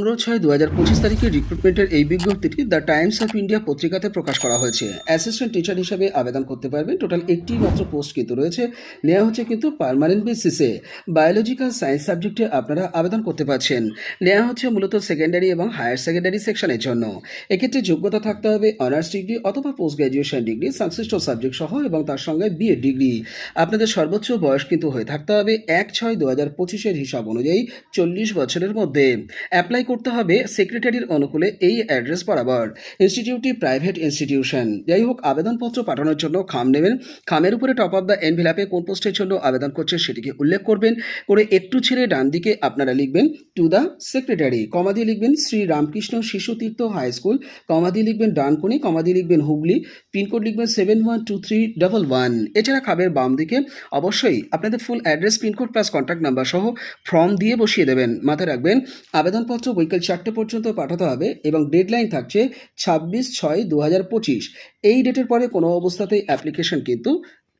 পনেরো ছয় দু হাজার পঁচিশ তারিখে রিক্রুটমেন্টের এই বিজ্ঞপ্তিটি দ্য টাইমস অফ ইন্ডিয়া পত্রিকাতে প্রকাশ করা হয়েছে। অ্যাসিস্ট্যান্ট টিচার হিসাবে আবেদন করতে পারবেন। টোটাল একটি মাত্র পোস্ট কিন্তু রয়েছে। নেওয়া হচ্ছে কিন্তু পার্মানেন্ট বেসিসে বায়োলজিক্যাল সায়েন্স সাবজেক্টে আপনারা আবেদন করতে পারছেন। নেওয়া হচ্ছে মূলত সেকেন্ডারি এবং হায়ার সেকেন্ডারি সেকশনের জন্য। এক্ষেত্রে যোগ্যতা থাকতে হবে অনার্স ডিগ্রি অথবা পোস্ট গ্র্যাজুয়েশন ডিগ্রি সংশ্লিষ্ট সাবজেক্ট সহ এবং তার সঙ্গে বিএড ডিগ্রি আপনাদের সর্বোচ্চ বয়স কিন্তু হয়ে থাকতে হবে এক ছয় দু হাজার পঁচিশের হিসাব অনুযায়ী চল্লিশ বছরের মধ্যে। অ্যাপ্লাই করতে হবে সেক্রেটারির অনুকূলে এই অ্যাড্রেস বরাবর। ইনস্টিটিউটটি প্রাইভেট ইনস্টিটিউশন যাই হোক, আবেদনপত্র পাঠানোর জন্য খাম নেবেন। খামের উপরে টপ অফ দ্য এনভেলাপে কোন পোস্টের জন্য আবেদন করছে সেটিকে উল্লেখ করবেন। করে একটু ছেড়ে ডান দিকে আপনারা লিখবেন টু দ্য সেক্রেটারি কমা দিয়ে লিখবেন, শ্রী রামকৃষ্ণ শিশু তীর্থ হাই স্কুল কমা দিয়ে লিখবেন, ডানকুনি কমা লিখবেন, হুগলি পিনকোড লিখবেন seven one two three double one এছাড়া খামের বাম দিকে অবশ্যই আপনাদের full address pincode plus contact number সহ ফর্ম দিয়ে বসিয়ে দেবেন। মাথায় রাখবেন, আবেদনপত্র বিকেল চারটে পর্যন্ত পাঠাতে হবে এবং ডেডলাইন থাকছে ছাব্বিশ ছয় দু এই ডেটের পরে কোনো অবস্থাতেই অ্যাপ্লিকেশন কিন্তু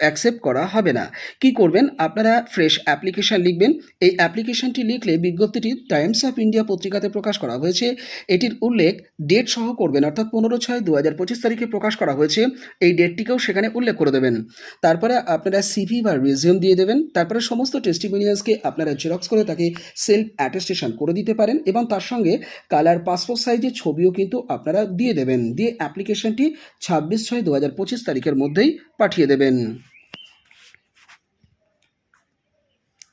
অ্যাকসেপ্ট করা হবে না। কি করবেন? আপনারা ফ্রেশ অ্যাপ্লিকেশন লিখবেন। এই অ্যাপ্লিকেশনটি লিখলে বিজ্ঞপ্তিটি টাইমস অফ ইন্ডিয়া পত্রিকাতে প্রকাশ করা হয়েছে। এটির উল্লেখ ডেট সহ করবেন, অর্থাৎ পনেরো ছয় দু হাজার পঁচিশ তারিখে প্রকাশ করা হয়েছে। এই ডেটটিকেও সেখানে উল্লেখ করে দেবেন। তারপরে আপনারা সিভি বা রিজিউম দিয়ে দেবেন। তারপরে সমস্ত টেস্টিমোনিয়ালসকে আপনারা জেরক্স করে তাকে সেলফ অ্যাটেস্টেশন করে দিতে পারেন এবং তার সঙ্গে কালার পাসপোর্ট সাইজের ছবিও কিন্তু আপনারা দিয়ে দেবেন। দিয়ে অ্যাপ্লিকেশনটি ছাব্বিশ ছয় দু হাজার পঁচিশ তারিখের মধ্যেই পাঠিয়ে দেবেন।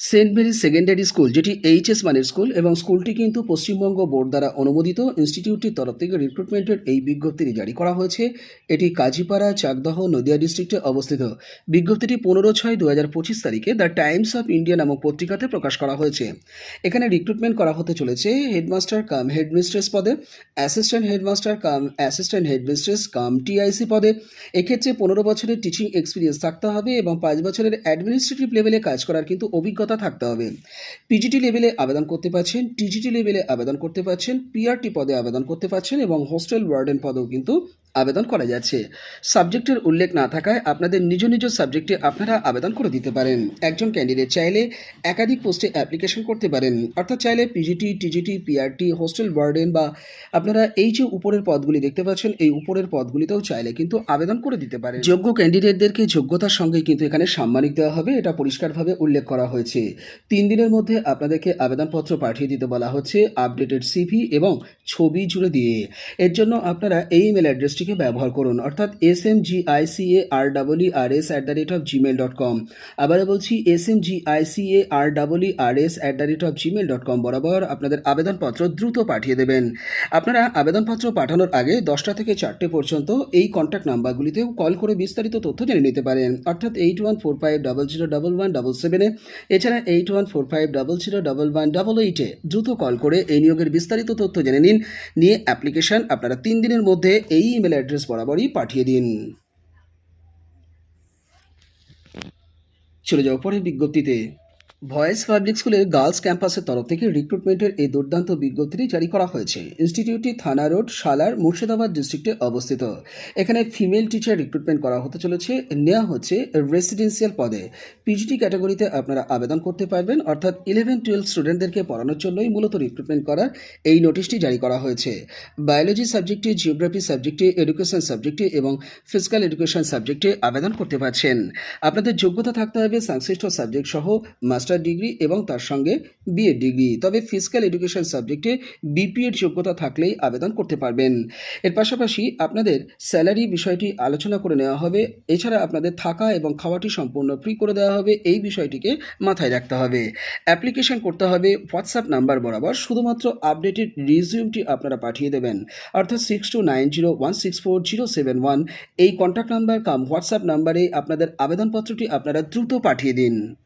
সেন্ট মেরি সেকেন্ডারি স্কুল, যেটি এইচএস মানের স্কুল এবং স্কুলটি কিন্তু পশ্চিমবঙ্গ বোর্ড দ্বারা অনুমোদিত, ইনস্টিটিউটটির তরফ থেকে রিক্রুটমেন্টের এই বিজ্ঞপ্তিটি জারি করা হয়েছে। এটি কাজীপাড়া, চাকদহ, নদিয়া ডিস্ট্রিক্টে অবস্থিত। বিজ্ঞপ্তিটি পনেরো ছয় দু হাজার পঁচিশ তারিখে দ্য টাইমস অফ ইন্ডিয়া নামক পত্রিকাতে প্রকাশ করা হয়েছে। এখানে রিক্রুটমেন্ট করা হতে চলেছে হেডমাস্টার কাম হেডমিস্ট্রেস পদে assistant headmaster cum assistant headmistress cum TIC পদে। এক্ষেত্রে পনেরো বছরের টিচিং এক্সপিরিয়েন্স থাকতে হবে এবং পাঁচ বছরের অ্যাডমিনিস্ট্রেটিভ লেভেলে কাজ করার কিন্তু অভিজ্ঞতা থাকতে হবে। পিজিটি লেভেলে আবেদন করতে পারছেন টিজিটি লেভেলে আবেদন করতে পারছেন পিআরটি পদে আবেদন করতে পারছেন এবং হোস্টেল ওয়ার্ডেন পদেও কিন্তু আবেদন করা যাচ্ছে। সাবজেক্টের উল্লেখ না থাকায় আপনাদের নিজ নিজ সাবজেক্টে আপনারা আবেদন করে দিতে পারেন। একজন ক্যান্ডিডেট চাইলে একাধিক পোস্টে অ্যাপ্লিকেশন করতে পারেন। অর্থাৎ চাইলে PGT TGT PRT hostel warden বা আপনারা এই যে উপরের পদগুলি দেখতে পাচ্ছেন, এই উপরের পদগুলিতেও চাইলে কিন্তু আবেদন করে দিতে পারেন। যোগ্য ক্যান্ডিডেটদেরকে যোগ্যতার সঙ্গে কিন্তু এখানে সাম্মানিক দেওয়া হবে। এটা পরিষ্কারভাবে উল্লেখ করা হয়েছে। তিন দিনের মধ্যে আপনাদেরকে আবেদনপত্র পাঠিয়ে দিতে বলা হচ্ছে। আপডেটেড সিভি এবং ছবি জুড়ে দিয়ে। এর জন্য আপনারা এই ইমেল অ্যাড্রেসটিকে ব্যবহার করুন। অর্থাৎ S M G I C A R double e R S at the rate of Gmail dot com আবার বলছি S M G I C A R double e R S at the rate of Gmail dot com বরাবর আপনাদের আবেদনপত্র দ্রুত পাঠিয়ে দেবেন। আপনারা আবেদনপত্র পাঠানোর আগে দশটা থেকে চারটে পর্যন্ত এই কন্ট্যাক্ট নাম্বারগুলিতেও কল করে বিস্তারিত তথ্য জেনে নিতে পারেন। অর্থাৎ eight one four five double zero double one double সেভেনে এছাড়া eight one four five double zero double one double এইটে দ্রুত কল করে এই নিয়োগের বিস্তারিত তথ্য জেনে নিন। নিয়ে অ্যাপ্লিকেশন আপনারা তিন দিনের মধ্যে এই ইমেল অ্যাড্রেস বরাবরই পাঠিয়ে দিন। চলে যাওয়ার পরে বিজ্ঞপ্তিতে। ভয়েস পাবলিক স্কুলের গার্লস ক্যাম্পাসের তরফ থেকে রিক্রুটমেন্টের এই দুর্দান্ত বিজ্ঞপ্তিটি জারি করা হয়েছে। ইনস্টিটিউটটি থানা রোড সালার মুর্শিদাবাদ ডিস্ট্রিক্টে অবস্থিত। এখানে ফিমেল টিচার রিক্রুটমেন্ট করা হতে চলেছে। নেওয়া হচ্ছে রেসিডেন্সিয়াল পদে। পিজিটি ক্যাটাগরিতে আপনারা আবেদন করতে পারবেন। অর্থাৎ ইলেভেন টুয়েলভ স্টুডেন্টদেরকে পড়ানোর জন্যই মূলত রিক্রুটমেন্ট করার এই নোটিশটি জারি করা হয়েছে। বায়োলজি সাবজেক্টে জিওগ্রাফি সাবজেক্টে এডুকেশন সাবজেক্টে এবং ফিজিক্যাল এডুকেশন সাবজেক্টে আবেদন করতে পারছেন। আপনাদের যোগ্যতা থাকতে হবে সংশ্লিষ্ট সাবজেক্ট সহ মাস্টার ডিগ্রি এবং তার সঙ্গে বিএড ডিগ্রি তবে ফিজিক্যাল এডুকেশন সাবজেক্টে বিপিএড যোগ্যতা থাকলেই আবেদন করতে পারবেন। এর পাশাপাশি আপনাদের স্যালারি বিষয়টি আলোচনা করে নেওয়া হবে। এছাড়া আপনাদের থাকা এবং খাওয়াটি সম্পূর্ণ ফ্রি করে দেওয়া হবে। এই বিষয়টিকে মাথায় রাখতে হবে। অ্যাপ্লিকেশন করতে হবে। হোয়াটসঅ্যাপ নাম্বার বরাবর শুধুমাত্র আপডেটেড রিজিউমটি আপনারা পাঠিয়ে দেবেন। অর্থাৎ six two nine zero one six four zero seven one এই কন্ট্যাক্ট নাম্বার কাম হোয়াটসঅ্যাপ নাম্বারে আপনাদের আবেদনপত্রটি আপনারা দ্রুত পাঠিয়ে দিন।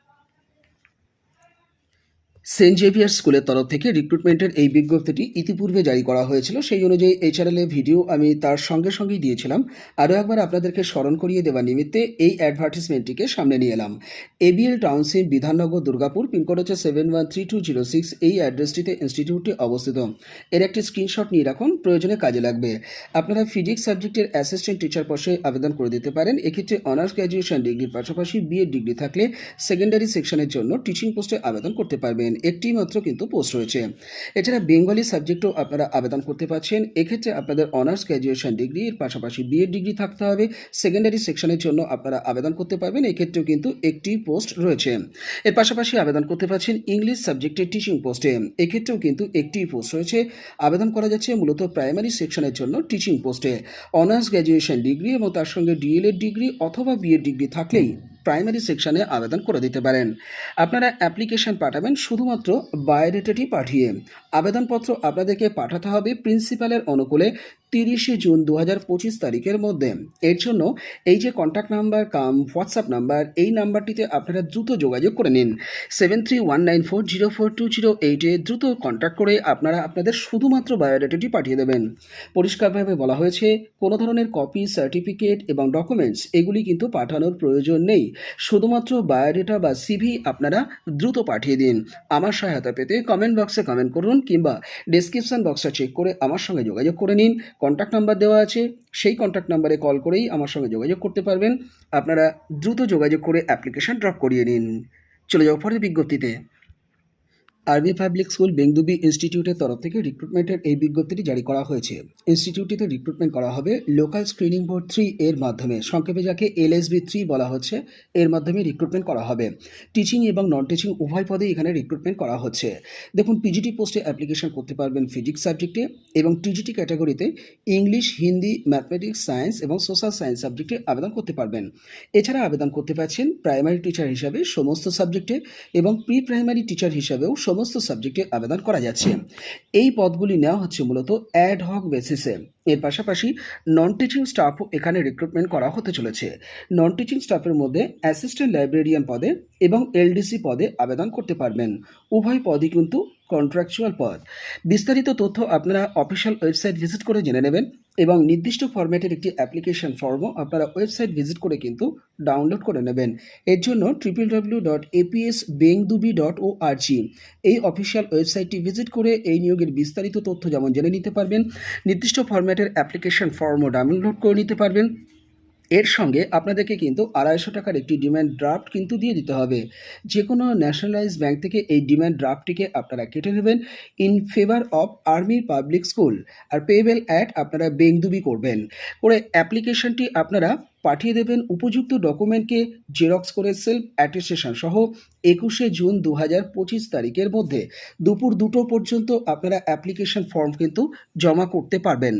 সেন্ট জেভিয়ার স্কুলের তরফ থেকে রিক্রুটমেন্টের এই বিজ্ঞপ্তিটি ইতিপূর্বে জারি করা হয়েছিল। সেই অনুযায়ী এই চ্যানেলে ভিডিও আমি তার সঙ্গে সঙ্গেই দিয়েছিলাম। আরও একবার আপনাদেরকে স্মরণ করিয়ে দেওয়ার নিমিত্তে এই অ্যাডভার্টিসমেন্টটিকে সামনে নিয়ে এলাম। ABL township Bidhannagar, Durgapur pincode হচ্ছে seven one three two zero six এই অ্যাড্রেসটিতে ইনস্টিটিউটটি অবস্থিত। এর একটি স্ক্রিনশট নিয়ে রাখুন, প্রয়োজনে কাজে লাগবে। আপনারা ফিজিক্স সাবজেক্টের অ্যাসিস্ট্যান্ট টিচার পর্ষে আবেদন করে দিতে পারেন। এক্ষেত্রে অনার্স গ্র্যাজুয়েশন ডিগ্রির পাশাপাশি বিএড ডিগ্রি থাকলে সেকেন্ডারি সেকশনের জন্য টিচিং পোস্টে আবেদন করতে পারবেন। একটি মাত্র কিন্তু পোস্ট রয়েছে। এছাড়া বেঙ্গলি সাবজেক্টও আপনারা আবেদন করতে পারছেন। এক্ষেত্রে আপনাদের অনার্স গ্র্যাজুয়েশন ডিগ্রির পাশাপাশি বিএড ডিগ্রি থাকতে হবে। সেকেন্ডারি সেকশনের জন্য আপনারা আবেদন করতে পারবেন। এক্ষেত্রেও কিন্তু একটি পোস্ট রয়েছে। এর পাশাপাশি আবেদন করতে পারছেন ইংলিশ সাবজেক্টের টিচিং পোস্টে এক্ষেত্রেও কিন্তু একটি পোস্ট রয়েছে। আবেদন করা যাচ্ছে মূলত প্রাইমারি সেকশনের জন্য টিচিং পোস্টে অনার্স গ্র্যাজুয়েশন ডিগ্রি এবং তার সঙ্গে ডিএলএড ডিগ্রি অথবা বিএড ডিগ্রি থাকলেই প্রাইমারি সেকশানে আবেদন করে দিতে পারেন। আপনারা অ্যাপ্লিকেশন পাঠাবেন শুধুমাত্র বায়োডেটাটি পাঠিয়ে। আবেদনপত্র আপনাদেরকে পাঠাতে হবে প্রিন্সিপালের অনুকূলে তিরিশে জুন দু হাজার পঁচিশ তারিখের মধ্যে। এর জন্য এই যে contact number cum WhatsApp number এই নাম্বারটিতে আপনারা দ্রুত যোগাযোগ করে নিন। Seven three one nine four zero four two zero এইটে দ্রুত কন্ট্যাক্ট করে আপনারা আপনাদের শুধুমাত্র বায়োডাটাটি পাঠিয়ে দেবেন। পরিষ্কারভাবে বলা হয়েছে, কোনো ধরনের কপি সার্টিফিকেট এবং ডকুমেন্টস এগুলি কিন্তু পাঠানোর প্রয়োজন নেই। শুধুমাত্র বায়োডেটা বা সিভি আপনারা দ্রুত পাঠিয়ে দিন। আমার সহায়তা পেতে কমেন্ট বক্সে কমেন্ট করুন কিংবা ডেসক্রিপশন বক্সটা চেক করে আমার সঙ্গে যোগাযোগ করে নিন। কন্ট্যাক্ট নাম্বার দেওয়া আছে, সেই কন্ট্যাক্ট নাম্বারে কল করেই আমার সঙ্গে যোগাযোগ করতে পারবেন। আপনারা দ্রুত যোগাযোগ করে অ্যাপ্লিকেশান ড্রপ করিয়ে নিন। চলে যাও পরে বিজ্ঞপ্তিতে। আরবি পাবলিক স্কুল বেংদুবি ইনস্টিটিউটের তরফ থেকে রিক্রুটমেন্টের এই বিজ্ঞপ্তিটি জারি করা হয়েছে। ইনস্টিটিউটটিতে রিক্রুটমেন্ট করা হবে লোকাল স্ক্রিনিং বোর্ড থ্রি এর মাধ্যমে। সংক্ষেপে যাকে এলএসবি থ্রি বলা হচ্ছে, এর মাধ্যমে রিক্রুটমেন্ট করা হবে। টিচিং এবং নন টিচিং উভয় পদে এখানে রিক্রুটমেন্ট করা হচ্ছে। দেখুন পিজিটি পোস্টে অ্যাপ্লিকেশন করতে পারবেন ফিজিক্স সাবজেক্টে এবং টিজিটি ক্যাটাগরিতে ইংলিশ হিন্দি ম্যাথমেটিক্স সায়েন্স এবং সোশ্যাল সায়েন্স সাবজেক্টে আবেদন করতে পারবেন। এছাড়া আবেদন করতে পারছেন প্রাইমারি টিচার হিসাবে সমস্ত সাবজেক্টে এবং প্রি প্রাইমারি টিচার হিসাবেও সমস্ত সাবজেক্টে আবেদন করা যাচ্ছে। এই পদগুলি নেওয়া হচ্ছে মূলত অ্যাড হক বেসিসে এর পাশাপাশি নন টিচিং স্টাফও এখানে রিক্রুটমেন্ট করা হতে চলেছে। নন টিচিং স্টাফের মধ্যে অ্যাসিস্ট্যান্ট লাইব্রেরিয়ান পদে এবং এলডিসি পদে আবেদন করতে পারবেন। উভয় পদই কিন্তু কন্ট্রাকচুয়াল পদ। বিস্তারিত তথ্য আপনারা অফিসিয়াল ওয়েবসাইট ভিজিট করে জেনে নেবেন এবং নির্দিষ্ট ফরম্যাটের একটি অ্যাপ্লিকেশন ফর্মও আপনারা ওয়েবসাইট ভিজিট করে কিন্তু ডাউনলোড করে নেবেন। এর জন্য triple W dot APS Bengdubi dot O RG এই অফিসিয়াল ওয়েবসাইটটি ভিজিট করে এই নিয়োগের বিস্তারিত তথ্য যেমন জেনে নিতে পারবেন, নির্দিষ্ট ফরম্যাটের অ্যাপ্লিকেশন ফর্মও ডাউনলোড করে নিতে পারবেন। এর সঙ্গে আপনাদেরকে কিন্তু আড়াইশো টাকার একটি ডিম্যান্ড ড্রাফট কিন্তু দিয়ে দিতে হবে। যে কোনো ন্যাশনালাইজ ব্যাংক থেকে এই ডিম্যান্ড ড্রাফটটিকে আপনারা কেটে নেবেন in favour of army public school R payable at আপনারা বেংদুবি করবেন। করে অ্যাপ্লিকেশনটি আপনারা পাঠিয়ে দেবেন, উপযুক্ত ডকুমেন্টকে জেরক্স করে সেলফ অ্যাটেস্টেশন সহ একুশে জুন দু হাজার পঁচিশ তারিখের মধ্যে দুপুর দুটো পর্যন্ত আপনারা অ্যাপ্লিকেশন ফর্ম কিন্তু জমা করতে পারবেন।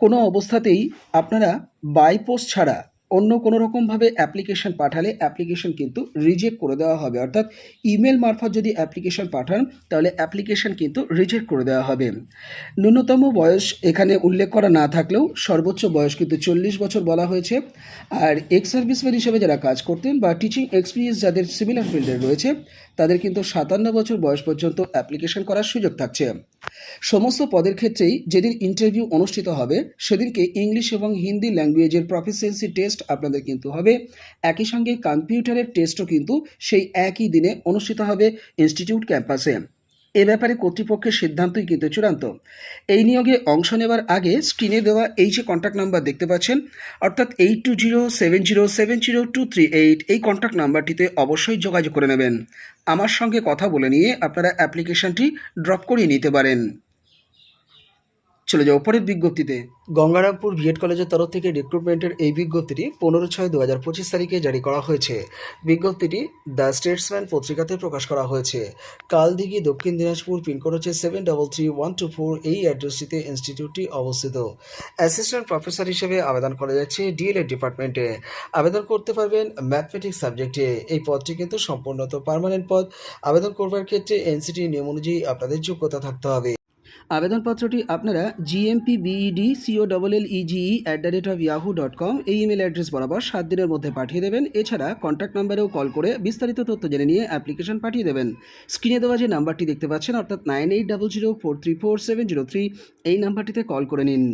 কোনো অবস্থাতেই আপনারা বাইপোস্ট ছাড়া অন্য কোনো রকমভাবে অ্যাপ্লিকেশন পাঠালে অ্যাপ্লিকেশন কিন্তু রিজেক্ট করে দেওয়া হবে। অর্থাৎ ইমেল মারফত যদি অ্যাপ্লিকেশন পাঠান, তাহলে অ্যাপ্লিকেশন কিন্তু রিজেক্ট করে দেওয়া হবে। ন্যূনতম বয়স এখানে উল্লেখ করা না থাকলেও সর্বোচ্চ বয়স কিন্তু চল্লিশ বছর বলা হয়েছে। আর এক্স সার্ভিসম্যান হিসেবে যারা কাজ করতেন বা টিচিং এক্সপিরিয়েন্স যাদের সিমিলার ফিল্ডে রয়েছে তাদের কিন্তু সাতান্ন বছর বয়স পর্যন্ত অ্যাপ্লিকেশন করার সুযোগ থাকছে। সমস্ত পদের ক্ষেত্রেই যেদিন ইন্টারভিউ অনুষ্ঠিত হবে, সেদিনকে ইংলিশ এবং হিন্দি ল্যাঙ্গুয়েজের প্রফিসিয়েন্সি টেস্ট আপনাদের কিন্তু হবে। একই সঙ্গে কম্পিউটারের টেস্টও কিন্তু সেই একই দিনে অনুষ্ঠিত হবে ইনস্টিটিউট ক্যাম্পাসে এ ব্যাপারে কর্তৃপক্ষের সিদ্ধান্তই কিন্তু চূড়ান্ত। এই নিয়োগে অংশ নেওয়ার আগে স্ক্রিনে দেওয়া এই যে কন্ট্যাক্ট নাম্বার দেখতে পাচ্ছেন, অর্থাৎ eight two zero seven zero seven zero two three eight এই কন্ট্যাক্ট নাম্বারটিতে অবশ্যই যোগাযোগ করে নেবেন। আমার সঙ্গে কথা বলে নিয়ে আপনারা অ্যাপ্লিকেশনটি ড্রপ করিয়ে নিতে পারেন। চলে যাও পরের বিজ্ঞপ্তিতে গঙ্গারামপুর বিএড কলেজের তরফ থেকে রিক্রুটমেন্টের এই বিজ্ঞপ্তিটি পনেরো ছয় দু হাজার পঁচিশ তারিখে জারি করা হয়েছে। বিজ্ঞপ্তিটি দ্য স্টেটসম্যান পত্রিকাতে প্রকাশ করা হয়েছে। কালদিঘি, দক্ষিণ দিনাজপুর, পিনকোড হচ্ছে seven double three one two four এই অ্যাড্রেসটিতে ইনস্টিটিউটটি অবস্থিত। অ্যাসিস্ট্যান্ট প্রফেসর হিসেবে আবেদন করা যাচ্ছে ডিএলএড ডিপার্টমেন্টে আবেদন করতে পারবেন ম্যাথমেটিক্স সাবজেক্টে এই পদটি কিন্তু সম্পূর্ণত পার্মানেন্ট পদ। আবেদন করবার ক্ষেত্রে এনসিটি নিয়ম অনুযায়ী আপনাদের যোগ্যতা থাকতে হবে। আবেদনপত্রটি আপনারা GMP BED CO double L EGE at the rate of Yahoo dot com এই ইমেল অ্যাড্রেস বরাবর সাত দিনের মধ্যে পাঠিয়ে দেবেন। এছাড়া কন্ট্যাক্ট নাম্বারেও কল করে বিস্তারিত তথ্য জেনে নিয়ে অ্যাপ্লিকেশন পাঠিয়ে দেবেন। স্ক্রিনে দেওয়া যে নাম্বারটি দেখতে পাচ্ছেন, অর্থাৎ nine eight double zero four three four seven zero three এই নাম্বারটিতে কল করে নিন।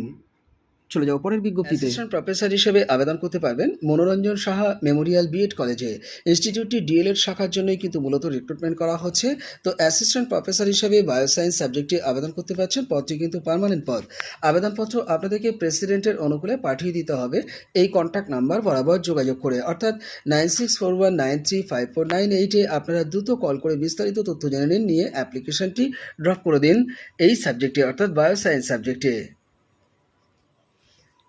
চলে যাও পরের বিজ্ঞপ্তিতে। প্রফেসর হিসেবে আবেদন করতে পারবেন মনোরঞ্জন সাহা মেমোরিয়াল বিএড কলেজে ইনস্টিটিউটটি ডিএলএড শাখার জন্যই কিন্তু মূলত রিক্রুটমেন্ট করা হচ্ছে। তো অ্যাসিস্ট্যান্ট প্রফেসর হিসেবে বায়োসায়েন্স সাবজেক্টে আবেদন করতে পারছেন, পদটি কিন্তু পার্মানেন্ট পদ। আবেদনপত্র আপনাদেরকে প্রেসিডেন্টের অনুকূলে পাঠিয়ে দিতে হবে। এই কন্ট্যাক্ট নাম্বার বরাবর যোগাযোগ করে। অর্থাৎ nine six four one nine three five four nine এইটে আপনারা দ্রুত কল করে বিস্তারিত তথ্য জেনে নিন, নিয়ে অ্যাপ্লিকেশনটি ড্রপ করে দিন। এই সাবজেক্টে অর্থাৎ বায়োসায়েন্স সাবজেক্টে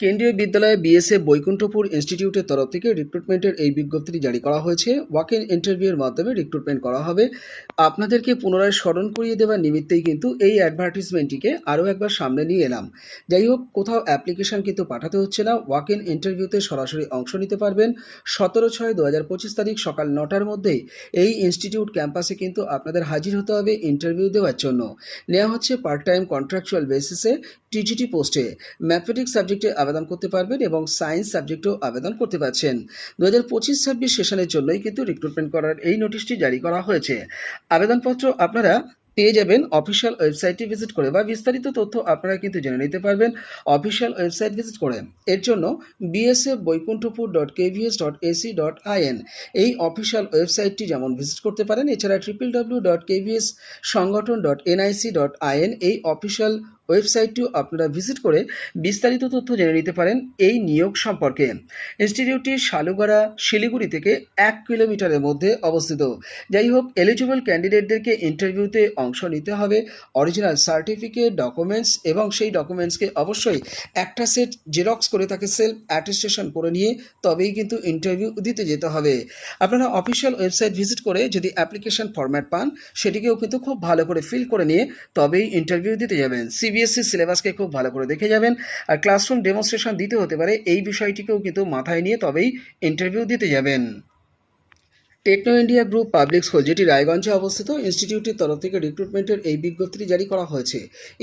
কেন্দ্রীয় বিদ্যালয়ে বিএসএ বৈকুণ্ঠপুর ইনস্টিটিউটের তরফ থেকে রিক্রুটমেন্টের এই বিজ্ঞপ্তিটি জারি করা হয়েছে। ওয়াক ইন ইন্টারভিউয়ের মাধ্যমে রিক্রুটমেন্ট করা হবে। আপনাদেরকে পুনরায় স্মরণ করিয়ে দেওয়ার নিমিত্তেই কিন্তু এই অ্যাডভার্টিসমেন্টটিকে আরও একবার সামনে নিয়ে এলাম। যাই হোক, কোথাও অ্যাপ্লিকেশন কিন্তু পাঠাতে হচ্ছে না। ওয়াক ইন ইন্টারভিউতে সরাসরি অংশ নিতে পারবেন। সতেরো ছয় দু হাজার পঁচিশ তারিখ সকাল নটার মধ্যেই এই ইনস্টিটিউট ক্যাম্পাসে কিন্তু আপনাদের হাজির হতে হবে ইন্টারভিউ দেওয়ার জন্য। নেওয়া হচ্ছে পার্ট টাইম কন্ট্রাকচুয়াল বেসিসে টিজিটি পোস্টে ম্যাথমেটিক্স সাবজেক্টে আবেদন করতে পারবেন এবং সায়েন্স সাবজেক্টেও আবেদন করতে পারছেন। দু হাজার পঁচিশ ছাব্বিশ সেশনের জন্যই কিন্তু রিক্রুটমেন্ট করার এই নোটিশটি জারি করা হয়েছে। আবেদনপত্র আপনারা পেয়ে যাবেন। অফিসিয়াল ওয়েবসাইটটি ভিজিট করে বা বিস্তারিত তথ্য আপনারা কিন্তু জেনে নিতে পারবেন। অফিসিয়াল ওয়েবসাইট ভিজিট করে। এর জন্য BSF Baikunthapur dot KVS dot AC dot IN এই অফিসিয়াল ওয়েবসাইটটি যেমন ভিজিট করতে পারেন, এছাড়া triple W dot KVS Sangathan dot NIC dot IN এই অফিসিয়াল ওয়েবসাইটটিও আপনারা ভিজিট করে বিস্তারিত তথ্য জেনে নিতে পারেন এই নিয়োগ সম্পর্কে। ইনস্টিটিউটটি শালুগড়া, শিলিগুড়ি থেকে এক কিলোমিটারের মধ্যে অবস্থিত। যাই হোক এলিজিবল ক্যান্ডিডেটদেরকে ইন্টারভিউতে অংশ নিতে হবে। অরিজিনাল সার্টিফিকেট ডকুমেন্টস এবং সেই ডকুমেন্টসকে অবশ্যই একটা সেট জেরক্স করে তাকে সেলফ অ্যাটেস্টেশন করে নিয়ে তবেই কিন্তু ইন্টারভিউ দিতে যেতে হবে। আপনারা অফিসিয়াল ওয়েবসাইট ভিজিট করে যদি অ্যাপ্লিকেশন ফরম্যাট পান, সেটিকেও কিন্তু খুব ভালো করে ফিল করে নিয়ে তবেই ইন্টারভিউ দিতে যাবেন। সিবিএসসি সিলেবাসকে খুব ভালো করে দেখে যাবেন। আর ক্লাসরুম ডেমনস্ট্রেশন দিতে হতে পারে, এই বিষয়টিকেও কিন্তু মাথায় নিয়ে তবেই ইন্টারভিউ দিতে যাবেন। Techno India group public school, যেটি রায়গঞ্জে অবস্থিত, ইনস্টিটিউটের তরফ থেকে রিক্রুটমেন্টের এই বিজ্ঞপ্তিটি জারি করা হয়েছে।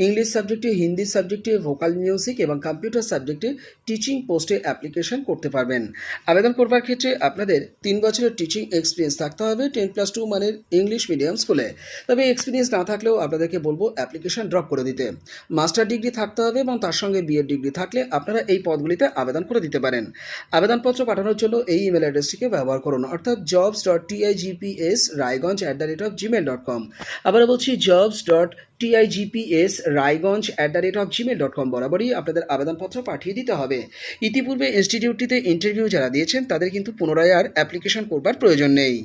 ইংলিশ সাবজেক্টে হিন্দি সাবজেক্টে ভোকাল মিউজিক এবং কম্পিউটার সাবজেক্টে টিচিং পোস্টে অ্যাপ্লিকেশন করতে পারবেন। আবেদন করবার ক্ষেত্রে আপনাদের তিন বছরের টিচিং এক্সপিরিয়েন্স থাকতে হবে টেন প্লাস টু মানের ইংলিশ মিডিয়াম স্কুলে তবে এক্সপিরিয়েন্স না থাকলেও আপনাদেরকে বলব অ্যাপ্লিকেশন ড্রপ করে দিতে। মাস্টার ডিগ্রি থাকতে হবে এবং তার সঙ্গে বিএড ডিগ্রি থাকলে আপনারা এই পদগুলিতে আবেদন করে দিতে পারেন। আবেদনপত্র পাঠানোর জন্য এই ইমেল অ্যাড্রেসটিকে ব্যবহার করুন। অর্থাৎ jobs dot TIGPS Raiganj at the rate of Gmail dot com আবার বলছি jobs dot TIGPS Raiganj at the rate of Gmail dot com বরাবরই আপনাদের আবেদনপত্র পাঠিয়ে দিতে হবে। ইতিপূর্বে ইনস্টিটিউটটিতে ইন্টারভিউ যারা দিয়েছেন, তাদের কিন্তু পুনরায় আর অ্যাপ্লিকেশন করবার প্রয়োজন নেই।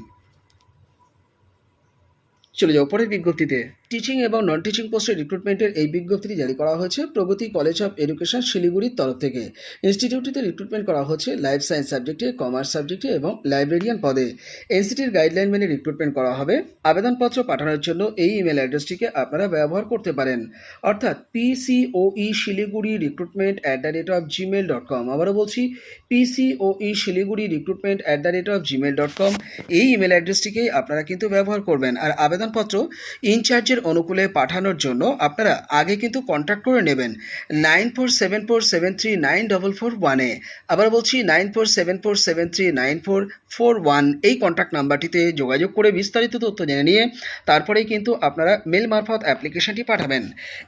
চলে যাও পরের বিজ্ঞপ্তিতে। টিচিং এবং নন টিচিং পোস্টের রিক্রুটমেন্টের এই বিজ্ঞপ্তিটি জারি করা হয়েছে প্রগতি কলেজ অফ এডুকেশন শিলিগুড়ির তরফ থেকে। ইনস্টিটিউটটিতে রিক্রুটমেন্ট করা হচ্ছে লাইফ সায়েন্স সাবজেক্টে কমার্স সাবজেক্টে এবং লাইব্রেরিয়ান পদে। এনসিটির গাইডলাইন মেনে রিক্রুটমেন্ট করা হবে। আবেদনপত্র পাঠানোর জন্য এই ইমেল অ্যাড্রেসটিকে আপনারা ব্যবহার করতে পারেন। অর্থাৎ PCOE Siliguri recruitment at the rate of Gmail dot com আবারও বলছি PCOE Siliguri recruitment at the rate of Gmail dot com এই ইমেল অ্যাড্রেসটিকেই আপনারা কিন্তু ব্যবহার করবেন। আর আবেদনপত্র ইনচার্জের অনুকূলে পাঠানোর জন্য আপনারা আগে কিন্তু কন্ট্যাক্ট করে নেবেন। Nine four seven four seven three nine double four ওয়ানে আবার বলছি nine four seven four seven three nine four four one এই কন্ট্যাক্ট নাম্বারটিতে যোগাযোগ করে বিস্তারিত তথ্য জেনে নিয়ে তারপরেই কিন্তু আপনারা মেল মারফত অ্যাপ্লিকেশনটি পাঠাবেন।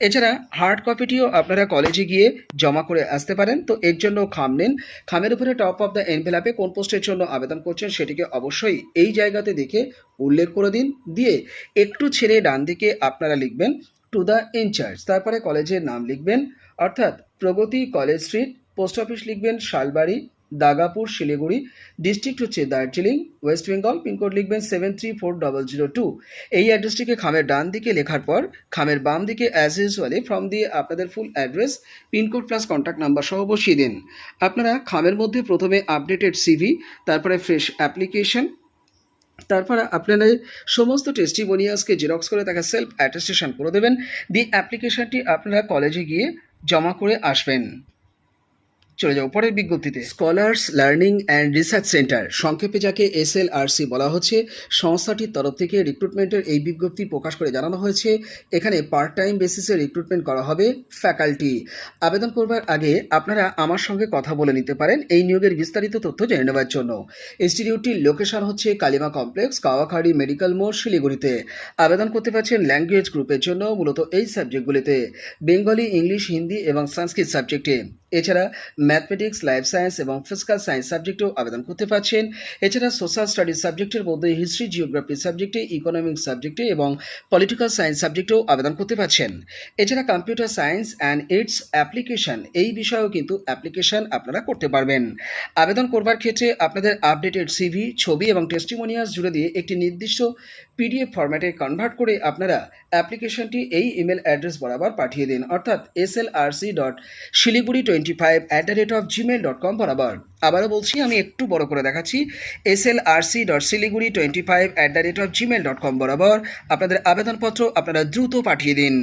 এছাড়া হার্ড কপিটিও আপনারা কলেজে গিয়ে জমা করে আসতে পারেন। তো এর জন্য খাম নিন। খামের উপরে টপ অফ দ্য এনভেলাপে কোন পোস্টের জন্য আবেদন করছেন সেটিকে অবশ্যই এই জায়গাতে দেখে উল্লেখ করে দিন। দিয়ে একটু ছেড়ে ডান দিকে আপনারা লিখবেন টু দ্য ইনচার্জ তারপরে কলেজের নাম লিখবেন, অর্থাৎ Pragati college street, post office লিখবেন, শালবাড়ি, দাগাপুর, শিলিগুড়ি, ডিস্ট্রিক্ট হচ্ছে দার্জিলিং, ওয়েস্ট বেঙ্গল, পিনকোড লিখবেন seven three four double zero two এই অ্যাড্রেসটিকে খামের ডান দিকে লেখার পর, খামের বাম দিকে অ্যাজ ইউজুয়ালি ফর্ম দিয়ে আপনাদের full address pincode plus contact number সহ বসিয়ে দিন। আপনারা খামের মধ্যে প্রথমে আপডেটেড সিভি তারপরে ফ্রেশ অ্যাপ্লিকেশন তারপর আপনারা সমস্ত টেস্টিমোনিয়ালসকে জেরক্স করে তাকে সেলফ অ্যাটেস্টেশন করে দেবেন। দিয়ে অ্যাপ্লিকেশানটি আপনারা কলেজে গিয়ে জমা করে আসবেন। চলে যাও পরের বিজ্ঞপ্তিতে। Scholars learning and research centre সংক্ষেপে যাকে এস এল আর সি বলা হচ্ছে, সংস্থাটির তরফ থেকে রিক্রুটমেন্টের এই বিজ্ঞপ্তি প্রকাশ করে জানানো হয়েছে। এখানে পার্ট টাইম বেসিসে রিক্রুটমেন্ট করা হবে ফ্যাকাল্টি আবেদন করবার আগে আপনারা আমার সঙ্গে কথা বলে নিতে পারেন। এই নিয়োগের বিস্তারিত তথ্য জেনে নেওয়ার জন্য। ইনস্টিটিউটটির লোকেশন হচ্ছে কালিমা কমপ্লেক্স কাওয়াখাড়ি মেডিকেল মোড়, শিলিগুড়িতে। আবেদন করতে পারছেন ল্যাঙ্গুয়েজ গ্রুপের জন্য, মূলত এই সাবজেক্টগুলিতে বেঙ্গলি ইংলিশ হিন্দি এবং সংস্কৃত সাবজেক্টে এছাড়া ম্যাথমেটিক্স লাইফ সায়েন্স এবং ফিজিক্যাল সায়েন্স সাবজেক্টেও আবেদন করতে পারছেন। এছাড়া সোশ্যাল স্টাডিজ সাবজেক্টের মধ্যে হিস্ট্রি জিওগ্রাফি সাবজেক্টে ইকোনমিক্স সাবজেক্টে এবং পলিটিক্যাল সায়েন্স সাবজেক্টেও আবেদন করতে পারছেন। এছাড়া computer science and its application এই বিষয়েও কিন্তু অ্যাপ্লিকেশন আপনারা করতে পারবেন। আবেদন করবার ক্ষেত্রে আপনাদের আপডেটেড সিভি ছবি এবং টেস্টিমোনিয়াস জুড়ে দিয়ে একটি নির্দিষ্ট পিডিএফ ফরম্যাটে কনভার্ট করে আপনারা অ্যাপ্লিকেশনটি এই ইমেল অ্যাড্রেস বরাবর পাঠিয়ে দিন। অর্থাৎ S L R C dot Siliguri twenty five at the rate of Gmail dot com বরাবর। আবারও বলছি, আমি একটু বড় করে দেখাচ্ছি। S L R C dot Siliguri twenty five at the rate of Gmail dot com বরাবর আপনাদের আবেদনপত্র আপনারা দ্রুত পাঠিয়ে দিন।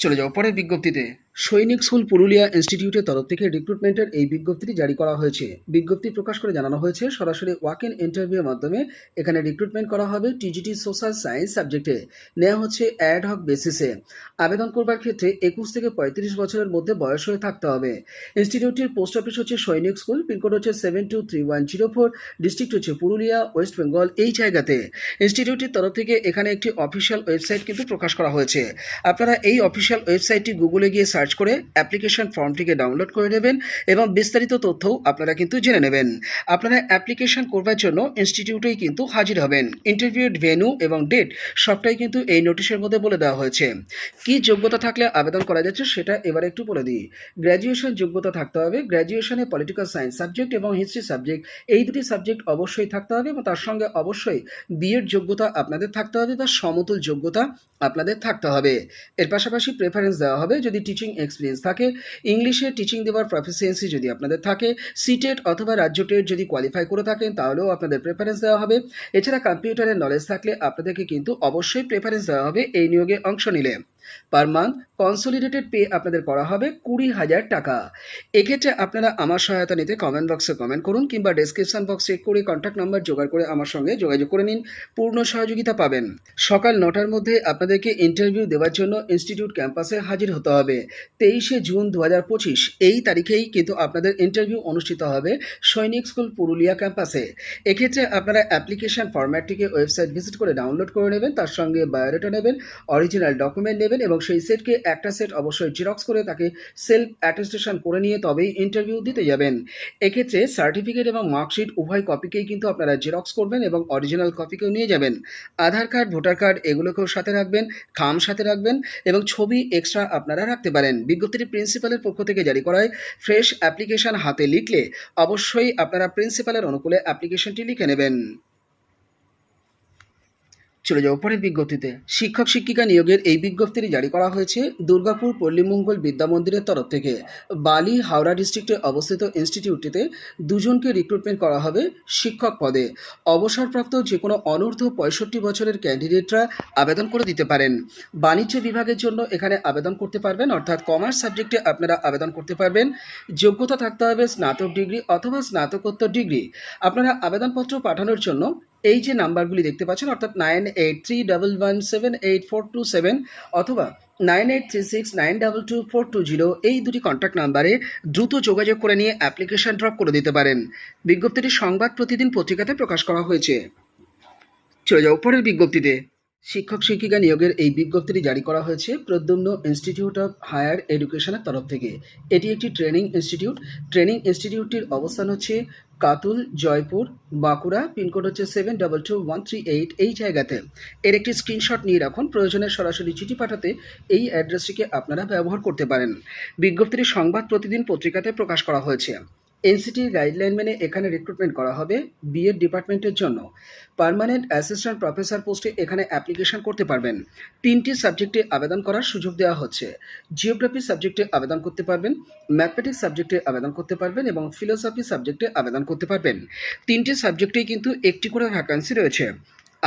চলে যাও পরের বিজ্ঞপ্তিতে। সৈনিক স্কুল পুরুলিয়া ইনস্টিটিউটের তরফ থেকে রিক্রুটমেন্টের এই বিজ্ঞপ্তিটি জারি করা হয়েছে। বিজ্ঞপ্তি প্রকাশ করে জানানো হয়েছে, সরাসরি ওয়াক ইন ইন্টারভিউর মাধ্যমে এখানে রিক্রুটমেন্ট করা হবে টিজিটি সোশ্যাল সায়েন্স সাবজেক্টে নেওয়া হচ্ছে অ্যাড হক বেসিসে আবেদন করবার ক্ষেত্রে একুশ থেকে পঁয়ত্রিশ বছরের মধ্যে বয়স হয়ে থাকতে হবে। ইনস্টিটিউটটির পোস্ট অফিস হচ্ছে সৈনিক স্কুল পিনকোড হচ্ছে seven two three one zero four district হচ্ছে পুরুলিয়া ওয়েস্ট বেঙ্গল এই জায়গাতে। ইনস্টিটিউটটির তরফ থেকে এখানে একটি অফিসিয়াল ওয়েবসাইট কিন্তু প্রকাশ করা হয়েছে। আপনারা এই অফিসিয়াল ওয়েবসাইটটি গুগলে গিয়ে সার্চ করে অ্যাপ্লিকেশন ফর্মটিকে ডাউনলোড করে নেবেন এবং বিস্তারিত তথ্যও আপনারা কিন্তু জেনে নেবেন। আপনারা অ্যাপ্লিকেশন করবার জন্য ইনস্টিটিউটেই কিন্তু হাজির হবেন। ইন্টারভিউর ভেন্যু এবং ডেট সবটাই কিন্তু এই নোটিশের মধ্যে বলে দেওয়া হয়েছে। কি যোগ্যতা থাকলে আবেদন করা যাচ্ছে সেটা এবার একটু বলে দিই। গ্র্যাজুয়েশন যোগ্যতা থাকতে হবে। গ্র্যাজুয়েশনে পলিটিক্যাল সায়েন্স সাবজেক্ট এবং হিস্ট্রি সাবজেক্ট এই দুটি সাবজেক্ট অবশ্যই থাকতে হবে এবং তার সঙ্গে অবশ্যই বিএড যোগ্যতা আপনাদের থাকতে হবে বা সমতুল যোগ্যতা আপনাদের থাকতে হবে। এর পাশাপাশি প্রেফারেন্স দেওয়া হবে। যদি টিচিং এক্সপিরিয়েন্স থাকে। ইংলিশে টিচিং দেওয়ার প্রফিসিয়েন্সি যদি আপনাদের থাকে সিটেট অথবা রাজ্য টেট যদি কোয়ালিফাই করে থাকেন, তাহলেও আপনাদের প্রেফারেন্স দেওয়া হবে। এছাড়া কম্পিউটারের নলেজ থাকলে আপনাদেরকে কিন্তু অবশ্যই প্রেফারেন্স দেওয়া হবে এই নিয়োগে অংশ নিলে। পার মান্থ কনসোলিডেটেড পে আপনাদের করা হবে কুড়ি হাজার টাকা। এক্ষেত্রে আপনারা আমার সহায়তা নিতে কমেন্ট বক্সে কমেন্ট করুন কিংবা ডেসক্রিপশন বক্স চেক করে কন্ট্যাক্ট নাম্বার জোগাড় করে আমার সঙ্গে যোগাযোগ করে নিন, পূর্ণ সহযোগিতা পাবেন। সকাল নটার মধ্যে আপনাদেরকে ইন্টারভিউ দেওয়ার জন্য ইনস্টিটিউট ক্যাম্পাসে হাজির হতে হবে। তেইশে জুন দু হাজার পঁচিশ, এই তারিখেই কিন্তু আপনাদের ইন্টারভিউ অনুষ্ঠিত হবে সৈনিক স্কুল পুরুলিয়া ক্যাম্পাসে এক্ষেত্রে আপনারা অ্যাপ্লিকেশন ফরম্যাটটিকে ওয়েবসাইট ভিজিট করে ডাউনলোড করে নেবেন, তার সঙ্গে বায়োডাটা নেবেন অরিজিনাল ডকুমেন্ট নেবেন এবং সেই সেটকে একটা সেট অবশ্যই জিরক্স করে তাকে সেলফ অ্যাটেস্টেশন করে নিয়ে তবেই ইন্টারভিউ দিতে যাবেন। এক্ষেত্রে সার্টিফিকেট এবং মার্কশিট উভয় কপিকেই কিন্তু আপনারা জেরক্স করবেন এবং অরিজিনাল কপিকেও নিয়ে যাবেন। আধার কার্ড ভোটার কার্ড এগুলোকেও সাথে রাখবেন, খাম সাথে রাখবেন এবং ছবি এক্সট্রা আপনারা রাখতে পারেন। বিজ্ঞপ্তিটি প্রিন্সিপালের পক্ষ থেকে জারি করায়। ফ্রেশ অ্যাপ্লিকেশন হাতে লিখলে অবশ্যই আপনারা প্রিন্সিপালের অনুকূলে অ্যাপ্লিকেশনটি লিখে নেবেন। চলে যাও পরের বিজ্ঞপ্তিতে। শিক্ষক শিক্ষিকা নিয়োগের এই বিজ্ঞপ্তিটি জারি করা হয়েছে দুর্গাপুর পল্লীমঙ্গল বিদ্যা মন্দিরের তরফ থেকে। বালি হাওড়া ডিস্ট্রিক্টে অবস্থিত ইনস্টিটিউটটিতে দুজনকে রিক্রুটমেন্ট করা হবে শিক্ষক পদে। অবসরপ্রাপ্ত যে কোনো অনূর্ধ্ব পঁয়ষট্টি বছরের ক্যান্ডিডেটরা আবেদন করে দিতে পারেন। বাণিজ্য বিভাগের জন্য এখানে আবেদন করতে পারবেন, অর্থাৎ কমার্স সাবজেক্টে আপনারা আবেদন করতে পারবেন। যোগ্যতা থাকতে হবে স্নাতক ডিগ্রি অথবা স্নাতকোত্তর ডিগ্রি। আপনারা আবেদনপত্র পাঠানোর জন্য এই যে নাম্বারগুলি দেখতে পাচ্ছেন, অর্থাৎ nine eight three double one seven eight four two seven অথবা nine eight three six nine double two four two zero, এই দুটি কন্ট্যাক্ট নাম্বারে দ্রুত যোগাযোগ করে নিয়ে অ্যাপ্লিকেশন ড্রপ করে দিতে পারেন। বিজ্ঞপ্তিটি সংবাদ প্রতিদিন পত্রিকাতে প্রকাশ করা হয়েছে। চলে যাও পরের বিজ্ঞপ্তিতে। শিক্ষক শিক্ষিকা নিয়োগের এই বিজ্ঞপ্তিটি জারি করা হয়েছে প্রদ্যুম্ন ইনস্টিটিউট অফ হায়ার এডুকেশনের তরফ থেকে। এটি একটি ট্রেনিং ইনস্টিটিউট। ট্রেনিং ইনস্টিটিউটটির অবস্থান হচ্ছে কাতুল, জয়পুর, বাঁকুড়া, পিনকোড হচ্ছে seven double two one three eight এই জায়গাতে। এর একটি স্ক্রিনশট নিয়ে রাখুন, প্রয়োজনে সরাসরি চিঠি পাঠাতে এই অ্যাড্রেসটিকে আপনারা ব্যবহার করতে পারেন। বিজ্ঞপ্তিটি সংবাদ প্রতিদিন পত্রিকাতে প্রকাশ করা হয়েছে। এনসিটির গাইডলাইন মেনে এখানে রিক্রুটমেন্ট করা হবে বিএড ডিপার্টমেন্টের জন্য। পার্মানেন্ট অ্যাসিস্ট্যান্ট প্রফেসর পোস্টে এখানে অ্যাপ্লিকেশন করতে পারবেন। তিনটি সাবজেক্টে আবেদন করার সুযোগ দেওয়া হচ্ছে। জিওগ্রাফি সাবজেক্টে আবেদন করতে পারবেন ম্যাথমেটিক্স সাবজেক্টে আবেদন করতে পারবেন এবং ফিলোসফি সাবজেক্টে আবেদন করতে পারবেন। তিনটি সাবজেক্টেই কিন্তু একটি করে ভ্যাকান্সি রয়েছে।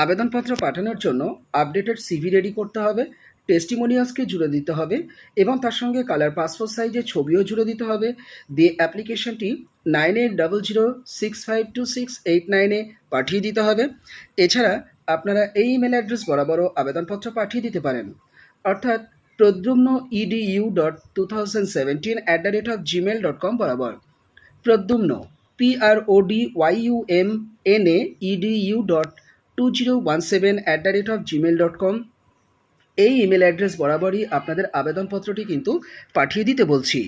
আবেদনপত্র পাঠানোর জন্য আপডেটেড সিভি রেডি করতে হবে। টেস্টিমোনিয়ালসকে জুড়ে দিতে হবে এবং তার সঙ্গে কালার পাসপোর্ট সাইজের ছবিও জুড়ে দিতে হবে। দিয়ে অ্যাপ্লিকেশনটি nine eight double zero six five two six eight নাইনে পাঠিয়ে দিতে হবে। এছাড়া আপনারা এই ইমেল অ্যাড্রেস বরাবরও আবেদনপত্র পাঠিয়ে দিতে পারেন। অর্থাৎ Pradyumna EDU dot two thousand seventeen at the rate of Gmail dot com বরাবর। Pradyumna P R O D Y U M N A EDU dot two zero one seven at the rate of Gmail dot com এই email address বরাবরই আপনাদের আবেদনপত্রটি কিন্তু পাঠিয়ে দিতে বলছি।